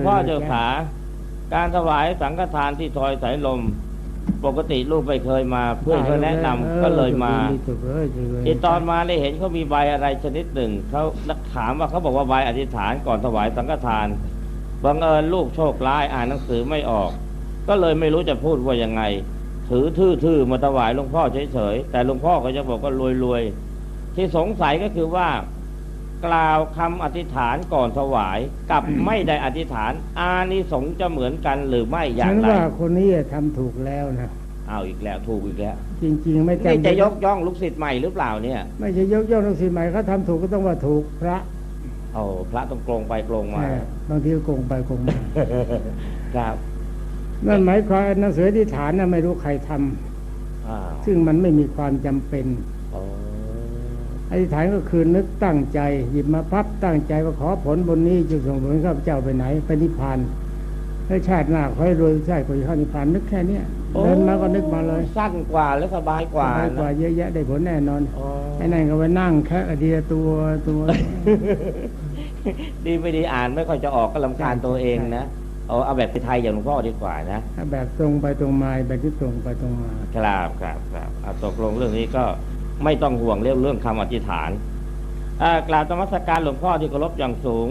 งพ่อเจ้าขาการถวายสังฆทานที่ทอยสายลม ปกติลูกไม่เคยมา เพื่อนเขาแนะนำก็เลยมาถูกเลยถูกเลยที่ตอนมาได้เห็นเขามีใบอะไรชนิดหนึ่งเขาถามว่าเขาบอกว่าใบอธิษฐานก่อนถวายสังฆทานบังเอิญลูกโชคร้ายอ่านหนังสือไม่ออก ก็เลยไม่รู้จะพูดว่ายังไง ถือทื่อๆมาถวายหลวงพ่อเฉยๆแต่หลวงพ่อก็จะบอกว่ารวยๆที่สงสัยก็คือว่า กล่าวคำอธิษฐานก่อนถวายกับไม่ได้อธิษฐาน อานิสงส์จะเหมือนกันหรือไม่อย่าฉังนไรว่าคนนี้ทำถูกแล้วนะ เอาอีกแล้วถูกอีกแล้วจริง ๆ ไม่นี่จำจะยกย่องลูกศิษย์ใหม่หรือเปล่าเนี่ยไม่ใช่ยกย่องนักศิษย์ใหม่เขาทำถูกก็ต้องว่าถูกพระโอ้พระต้องโกรงไปโกรงมาเออบางทีก็โกงไปโกงมา ครับนั่นหมายความหนังสือที่ฐานน่ะไม่รู้ใครทำอ้าวซึ่งมันไม่มีความจำเป็น โอ้ อธิษฐานก็คือนึกตั้งใจหยิบมาพับตั้งใจว่าขอผลบนนี้จะส่งผลข้าพเจ้าไปไหนไปนิพพานให้ชาติหน้าขอให้รวยชาติก็จะเข้านิพพานนึกแค่เนี้ยเดินมาก็นึกมาเลยสั้นกว่าและสบายกว่าสบายกว่านะเยอะแยะได้ผลแน่นอนอ๋อไอ้นั่นก็ไปนั่งแค่อเดียตัวตัว ดีไม่ดีอ่านไม่ค่อยจะออกก็ลำคาญตัวเองนะเอาเอาแบบไทยๆอย่างหลวงพ่อดีกว่านะถ้าแบบตรงไปตรงมาแบบที่ตรงไปตรงมาครับครับครับเอาตกลงเรื่องนี้ก็ ไม่ต้องห่วงเรื่องเรื่องคำอธิษฐานกล่าวธรรมสการหลวงพ่อที่เคารพอย่างสูง